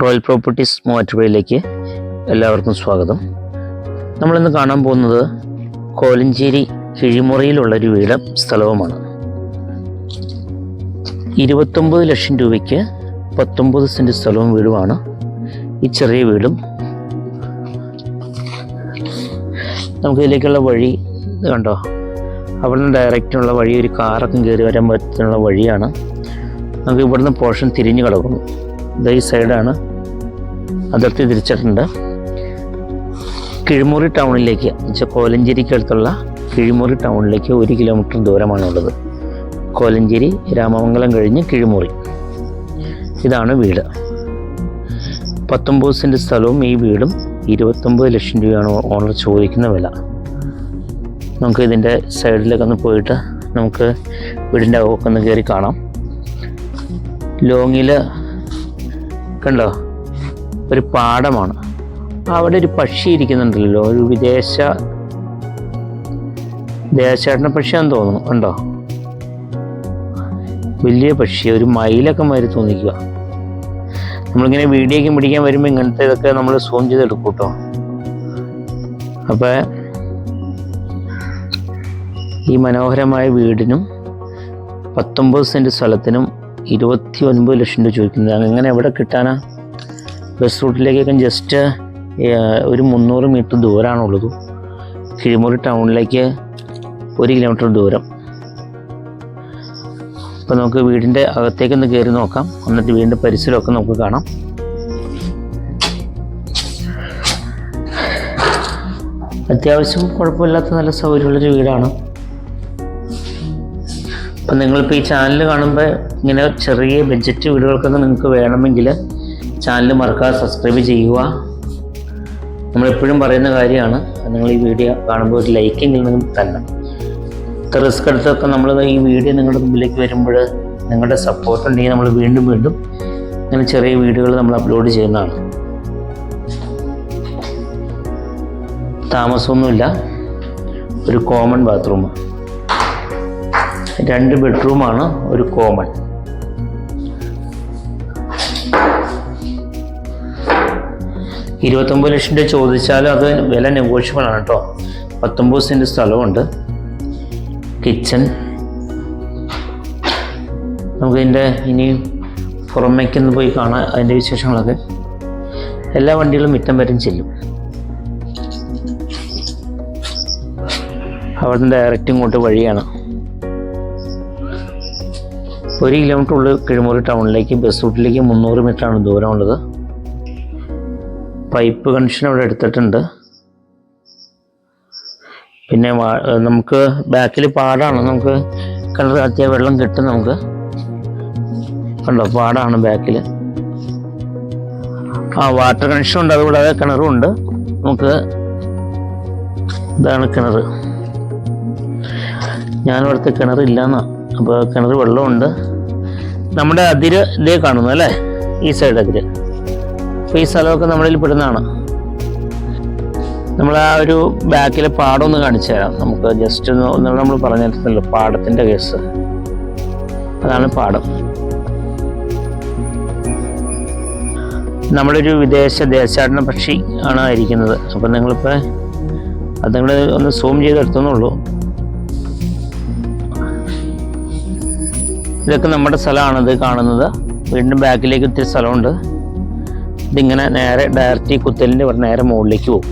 Royal properties മൂവാറ്റുപുഴയിലേക്ക് എല്ലാവർക്കും സ്വാഗതം. നമ്മളിന്ന് കാണാൻ പോകുന്നത് കോലഞ്ചേരി കിഴിമുറയിലുള്ളൊരു വീട് സ്ഥലവുമാണ്. ഇരുപത്തൊമ്പത് ലക്ഷം രൂപയ്ക്ക് പത്തൊമ്പത് സെന്റ് സ്ഥലവും വീടുമാണ്. ഈ ചെറിയ വീടും നമുക്ക് ഇതിലേക്കുള്ള വഴി കണ്ടോ? അവിടെ നിന്ന് ഡയറക്റ്റുള്ള വഴി ഒരു കാറൊക്കെ കയറി വരാൻ പറ്റുന്ന വഴിയാണ്. നമുക്ക് ഇവിടുന്ന് പോർഷൻ തിരിഞ്ഞു കിടക്കുന്നു. ഈ സൈഡാണ്. അതിർത്തി തിരിച്ചിട്ടുണ്ട്. കിഴിമുറി ടൗണിലേക്ക് വെച്ചാൽ കോലഞ്ചേരിക്ക് അടുത്തുള്ള കിഴിമുറി ടൗണിലേക്ക് ഒരു കിലോമീറ്റർ ദൂരമാണുള്ളത്. കോലഞ്ചേരി രാമമംഗലം കഴിഞ്ഞ് കിഴിമുറി. ഇതാണ് വീട്. പത്തൊമ്പത് സെന്റ് സ്ഥലവും ഈ വീടും ഇരുപത്തൊമ്പത് ലക്ഷം രൂപയാണ് ഓണർ ചോദിക്കുന്ന വില. നമുക്ക് ഇതിന്റെ സൈഡിലൊക്കെ ഒന്ന് പോയിട്ട് നമുക്ക് വീടിന്റെ അകമൊക്കെ ഒന്ന് കയറി കാണാം. ലോങ്ങിൽ കണ്ടോ ഒരു പാടമാണ് അവിടെ ഒരു പക്ഷി ഇരിക്കുന്നുണ്ടല്ലോ ഒരു വിദേശ ദേശാടന പക്ഷിയാന്ന് തോന്നുന്നു കണ്ടോ? വലിയ പക്ഷി ഒരു മയിലൊക്കെ മാതിരി തോന്നിക്കുക. നമ്മളിങ്ങനെ വീഡിയോ ഒക്കെ പിടിക്കാൻ വരുമ്പോൾ ഇങ്ങനത്തെ ഇതൊക്കെ നമ്മൾ സൂം ചെയ്തെടുക്കും കേട്ടോ. അപ്പോൾ ഈ മനോഹരമായ വീടിനും പത്തൊമ്പത് സെന്റ് സ്ഥലത്തിനും ഇരുപത്തി ഒൻപത് ലക്ഷം രൂപ ചോദിക്കുന്നത് അങ്ങനെ എവിടെ കിട്ടാനാ? ബസ് റൂട്ടിലേക്കൊക്കെ ജസ്റ്റ് ഒരു മുന്നൂറ് മീറ്റർ ദൂരമാണുള്ളത് കിഴിമുറി ടൗണിലേക്ക് ഒരു കിലോമീറ്റർ ദൂരം. അപ്പോൾ നമുക്ക് വീടിന്റെ അകത്തേക്കൊന്ന് കയറി നോക്കാം. എന്നിട്ട് വീടിന്റെ പരിസരമൊക്കെ നമുക്ക് കാണാം. അത്യാവശ്യം കുഴപ്പമില്ലാത്ത നല്ല സൗകര്യമുള്ളൊരു വീടാണ്. അപ്പം നിങ്ങളിപ്പോൾ ഈ ചാനൽ കാണുമ്പോൾ ഇങ്ങനെ ചെറിയ ബഡ്ജറ്റ് വീടുകൾക്കൊക്കെ നിങ്ങൾക്ക് വേണമെങ്കിൽ ചാനൽ മറക്കാതെ സബ്സ്ക്രൈബ് ചെയ്യുക. നമ്മളെപ്പോഴും പറയുന്ന കാര്യമാണ് നിങ്ങൾ ഈ വീഡിയോ കാണുമ്പോൾ ഒരു ലൈക്കെങ്കിലും നിങ്ങൾ തന്നെ ഇത്ര റിസ്ക് എടുത്തൊക്കെ നമ്മൾ ഈ വീഡിയോ നിങ്ങളുടെ മുമ്പിലേക്ക് വരുമ്പോൾ നിങ്ങളുടെ സപ്പോർട്ട് ഉണ്ടെങ്കിൽ നമ്മൾ വീണ്ടും വീണ്ടും ഇങ്ങനെ ചെറിയ വീഡിയോകൾ നമ്മൾ അപ്ലോഡ് ചെയ്യുന്നതാണ്. താമസമൊന്നുമില്ല ഒരു കോമൺ ബാത്റൂം രണ്ട് ബെഡ്റൂമാണ് ഒരു കോമൺ. ഇരുപത്തൊമ്പത് ലക്ഷം രൂപ ചോദിച്ചാൽ അത് വില നെഗോഷ്യബിൾ ആണ് കേട്ടോ. പത്തൊമ്പത് സെന്റ് സ്ഥലമുണ്ട് കിച്ചൺ നമുക്കിതിന്റെ ഇനി പുറമേക്കൊന്ന് പോയി കാണാം അതിന്റെ വിശേഷങ്ങളൊക്കെ. എല്ലാ വണ്ടികളും മിറ്റം വരും ചെല്ലും. അവിടുന്ന് ഡയറക്റ്റ് ഇങ്ങോട്ട് വഴിയാണ്. ഒരു കിലോമീറ്റർ ഉള്ളിൽ കിഴിമുറി ടൗണിലേക്ക് ബസ് റൂട്ടിലേക്ക് മുന്നൂറ് മീറ്ററാണ് ദൂരമുള്ളത്. പൈപ്പ് കണക്ഷൻ അവിടെ എടുത്തിട്ടുണ്ട്. പിന്നെ നമുക്ക് ബാക്കിൽ പാടാണ്. നമുക്ക് കിണർ കത്തിയ വെള്ളം കിട്ടും നമുക്ക്. കണ്ടോ പാടാണ് ബാക്കിൽ ആ വാട്ടർ കണക്ഷൻ ഉണ്ട്. അതുകൂടാതെ കിണറും ഉണ്ട്. നമുക്ക് ഇതാണ് കിണർ. ഞാനിവിടുത്തെ കിണറില്ലെന്നാ. അപ്പോൾ കിണർ വെള്ളമുണ്ട്. നമ്മുടെ അതിര് ഇതേ കാണുന്നു അല്ലേ? ഈ സൈഡ് അതിര്. അപ്പോൾ ഈ സ്ഥലമൊക്കെ നമ്മളിൽ പെടുന്നതാണ്. നമ്മൾ ആ ഒരു ബാക്കിലെ പാടം ഒന്ന് കാണിച്ചു തരാം. നമുക്ക് ജസ്റ്റ് ഒന്ന് നമ്മൾ പറഞ്ഞിരുന്നല്ലോ പാടത്തിന്റെ കേസ്. അതാണ് പാടം. നമ്മുടെ ഒരു വിദേശ ദേശാടന പക്ഷി ആണ് ഇരിക്കുന്നത് അപ്പം നിങ്ങളിപ്പോൾ അത് നിങ്ങൾ ഒന്ന് സൂം ചെയ്ത് ഇതൊക്കെ നമ്മുടെ സ്ഥലമാണ് ഇത് കാണുന്നത്. വീണ്ടും ബാക്കിലേക്ക് ഇത്തിരി സ്ഥലമുണ്ട്. ഇതിങ്ങനെ നേരെ ഡയറക്റ്റ് ഈ കുത്തലിന്റെ ഇവിടെ നേരെ മുകളിലേക്ക് പോകും.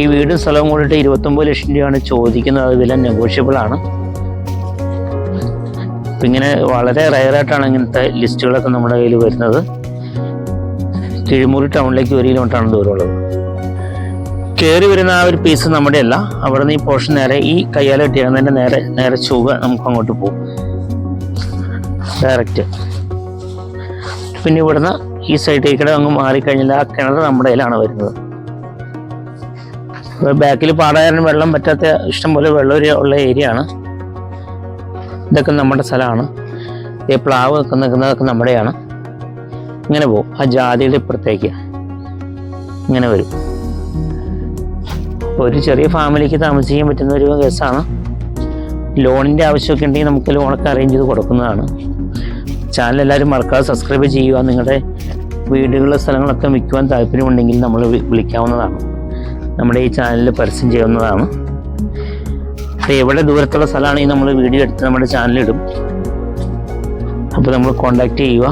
ഈ വീടും സ്ഥലവും കൂടിയിട്ട് ഇരുപത്തൊമ്പത് ലക്ഷം രൂപയാണ് ചോദിക്കുന്നത്. അത് വില നെഗോഷ്യബിൾ ആണ്. അപ്പം ഇങ്ങനെ വളരെ റയറായിട്ടാണ് ഇങ്ങനത്തെ ലിസ്റ്റുകളൊക്കെ നമ്മുടെ കയ്യിൽ വരുന്നത്. കിഴിമുറി ടൗണിലേക്ക് ഒരു കിലോമീറ്ററാണ് ദൂരമുള്ളത്. കയറി വരുന്ന ആ ഒരു പീസ് നമ്മുടെ അല്ല അവിടെ നിന്ന് ഈ പോർഷൻ നേരെ ഈ കയ്യാൽ കെട്ടിയാകുന്നതിന്റെ നേരെ നേരെ ചുവ നമുക്ക് അങ്ങോട്ട് പോകും ഡയറക്റ്റ് പിന്നെ ഇവിടുന്ന് ഈ സൈഡിലേക്കൂടെ അങ്ങ് മാറിക്കഴിഞ്ഞാൽ ആ കിണർ നമ്മുടെ കയ്യിലാണ് വരുന്നത്. ബാക്കിൽ പാടായാലും വെള്ളം പറ്റാത്ത ഇഷ്ടംപോലെ വെള്ളം ഉള്ള ഏരിയ ആണ്. ഇതൊക്കെ നമ്മുടെ സ്ഥലമാണ്. ഈ പ്ലാവ് നിൽക്കുന്നതൊക്കെ നമ്മുടെയാണ്. ഇങ്ങനെ പോകും ആ ജാതിയുടെ ഇപ്പുറത്തേക്ക്. ഇങ്ങനെ വരും. ഒരു ചെറിയ ഫാമിലിക്ക് താമസിക്കാൻ പറ്റുന്ന ഒരു കേസാണ്. ലോണിന്റെ ആവശ്യമൊക്കെ ഉണ്ടെങ്കിൽ നമുക്ക് ലോണൊക്കെ അറേഞ്ച് ചെയ്ത് കൊടുക്കുന്നതാണ്. ചാനൽ എല്ലാവരും മറക്കാതെ സബ്സ്ക്രൈബ് ചെയ്യുക. നിങ്ങളുടെ വീടുകളിലെ സ്ഥലങ്ങളൊക്കെ വിൽക്കുവാൻ താല്പര്യമുണ്ടെങ്കിൽ നമ്മൾ വിളിക്കാവുന്നതാണ്. നമ്മുടെ ഈ ചാനലിൽ പരസ്യം ചെയ്യുന്നതാണ്. അപ്പോൾ എവിടെ ദൂരത്തുള്ള സ്ഥലമാണെങ്കിൽ നമ്മൾ വീഡിയോ എടുത്ത് നമ്മുടെ ചാനലിടും അപ്പോൾ നമ്മൾ കോണ്ടാക്ട് ചെയ്യുക.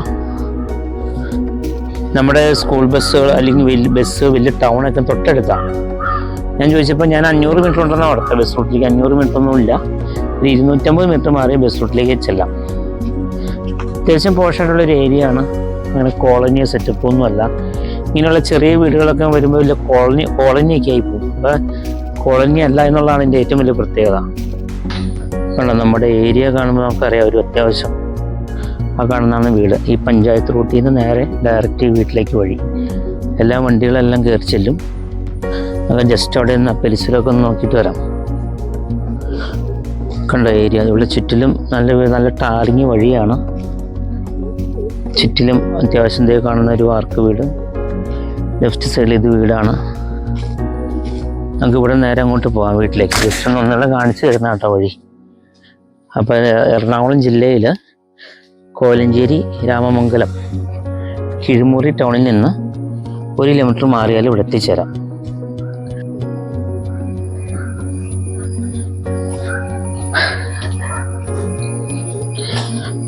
നമ്മുടെ സ്കൂൾ ബസ്സുകൾ അല്ലെങ്കിൽ ബസ് വലിയ ടൗണൊക്കെ തൊട്ടടുത്താണ്. ഞാൻ ചോദിച്ചപ്പോൾ ഞാൻ അഞ്ഞൂറ് മീറ്റർ ഉണ്ടെന്നാണ് അവിടുത്തെ ബസ് റൂട്ടിലേക്ക് അഞ്ഞൂറ് മീറ്റർ ഒന്നും ഇല്ല. ഒരു ഇരുന്നൂറ്റമ്പത് മീറ്റർ മാറി ബസ് റൂട്ടിലേക്ക് ചെല്ലാം. അത്യാവശ്യം പോഷായിട്ടുള്ള ഒരു ഏരിയ ആണ്. അങ്ങനെ കോളനി സെറ്റപ്പ് ഒന്നുമല്ല ഇങ്ങനെയുള്ള ചെറിയ വീടുകളൊക്കെ വരുമ്പോൾ വലിയ കോളനി കോളനിയൊക്കെ ആയി പോകും. അപ്പം കോളനി അല്ല എന്നുള്ളതാണ് എന്റെ ഏറ്റവും വലിയ പ്രത്യേകത. കാരണം നമ്മുടെ ഏരിയ കാണുമ്പോൾ നമുക്കറിയാം ഒരു അത്യാവശ്യം ആ കാണുന്നതാണ് വീട്. ഈ പഞ്ചായത്ത് റൂട്ടിൽ നിന്ന് നേരെ ഡയറക്റ്റ് വീട്ടിലേക്ക് വഴി. എല്ലാ വണ്ടികളെല്ലാം കയറി ചെല്ലും. നമുക്ക് ജസ്റ്റ് അവിടെ നിന്ന് പെലിസിലൊക്കെ ഒന്ന് നോക്കിയിട്ട് വരാം. കണ്ട ഏരിയ ഇവിടെ ചുറ്റിലും നല്ല നല്ല ടാറിങ് വഴിയാണ്. ചുറ്റിലും അത്യാവശ്യം ദേ കാണുന്ന ഒരു വാർക്ക് വീട്. ലെഫ്റ്റ് സൈഡിൽ ഇത് വീടാണ്. നമുക്ക് ഇവിടെ നേരെ അങ്ങോട്ട് പോകാം വീട്ടിലേക്ക്. ജസ്റ്റ് ഒന്നുള്ള കാണിച്ചു തരുന്ന കേട്ടോ വഴി. അപ്പോൾ എറണാകുളം ജില്ലയിൽ കോലഞ്ചേരി രാമമംഗലം കിഴിമുറി ടൗണിൽ നിന്ന് ഒരു കിലോമീറ്റർ മാറിയാൽ ഇവിടെ എത്തിച്ചേരാം.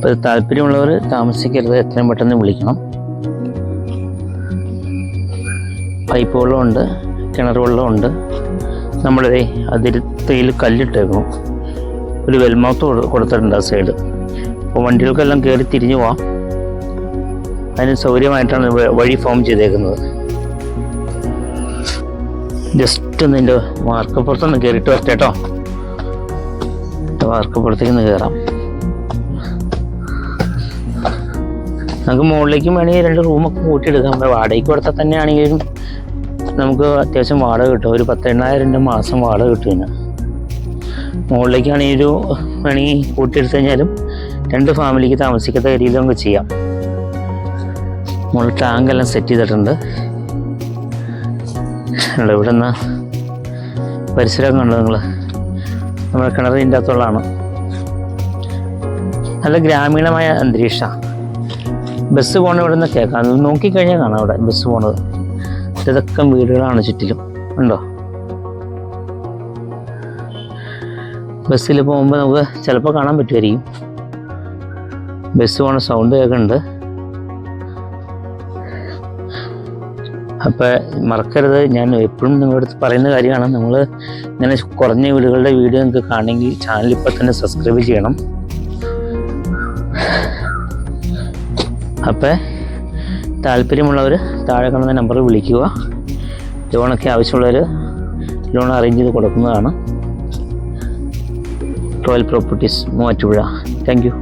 അപ്പോൾ താല്പര്യമുള്ളവർ താമസിക്കരുത് എത്രയും പെട്ടെന്ന് വിളിക്കണം. പൈപ്പ് വെള്ളമുണ്ട് കിണർ വെള്ളമുണ്ട്. നമ്മളിതേ അതിരുത്തയിൽ കല്ലിട്ടേക്കണം ഒരു വെൽമൗത്ത് കൊടു- കൊടുത്തിട്ടുണ്ട് ആ സൈഡ്. അപ്പോൾ വണ്ടികൾക്കെല്ലാം കയറി തിരിഞ്ഞു പോവാം. അതിന് സൗകര്യമായിട്ടാണ് വഴി ഫോം ചെയ്തേക്കുന്നത്. ജസ്റ്റ് ഒന്ന് എന്റെ വാർക്കപ്പുറത്തൊന്ന് കയറിയിട്ട് വരട്ടെ കേട്ടോ. വാർക്കപ്പുറത്തേക്ക് കയറാം നമുക്ക് മുകളിലേക്കും വേണമെങ്കിൽ രണ്ട് റൂമൊക്കെ കൂട്ടിയെടുക്കാം. നമ്മുടെ വാടകയ്ക്ക് കൊടുത്താൽ തന്നെ ആണെങ്കിലും നമുക്ക് അത്യാവശ്യം വാടക കിട്ടും. ഒരു പത്തെണ്ണായിരം രണ്ട് മാസം വാടക കിട്ടും ഇതിന്. മുകളിലേക്കാണെങ്കിൽ ഒരു വേണമെങ്കിൽ കൂട്ടിയെടുത്ത് കഴിഞ്ഞാലും രണ്ട് ഫാമിലിക്ക് താമസിക്കത്തക്ക രീതിയിൽ നമുക്ക് ചെയ്യാം. മുകളിൽ ടാങ്കെല്ലാം സെറ്റ് ചെയ്തിട്ടുണ്ട്. ഇവിടെ നിന്ന് പരിസരം കണ്ടു നിങ്ങൾ? നമ്മുടെ കിണറിന്റെ അകത്തുള്ളതാണ്. നല്ല ഗ്രാമീണമായ അന്തരീക്ഷമാണ്. ബസ് പോണ ഇവിടെ നിന്ന് കേൾക്കാം നോക്കിക്കഴിഞ്ഞാൽ കാണാം അവിടെ ബസ് പോണത്. ഇതൊക്കെ വീടുകളാണ് ചുറ്റിലും. ഉണ്ടോ? ബസ്സിൽ പോകുമ്പോൾ നമുക്ക് ചിലപ്പോൾ കാണാൻ പറ്റുമായിരിക്കും ബസ് പോണ സൗണ്ട് കേൾക്കുന്നുണ്ട് അപ്പോൾ മറക്കരുത്. ഞാൻ എപ്പോഴും നിങ്ങളുടെ അടുത്ത് പറയുന്ന കാര്യമാണ്. നിങ്ങൾ ഇങ്ങനെ കുറഞ്ഞ വീടുകളുടെ വീഡിയോ നിങ്ങൾക്ക് കാണണമെങ്കിൽ ചാനൽ ഇപ്പോൾ തന്നെ സബ്സ്ക്രൈബ് ചെയ്യണം. അപ്പോൾ താല്പര്യമുള്ളവർ താഴെ കാണുന്ന നമ്പറിൽ വിളിക്കുക. ലോണൊക്കെ ആവശ്യമുള്ളവർ ലോൺ അറേഞ്ച് ചെയ്ത് കൊടുക്കുന്നതാണ്. Royal properties Muvattupuzha. Thank you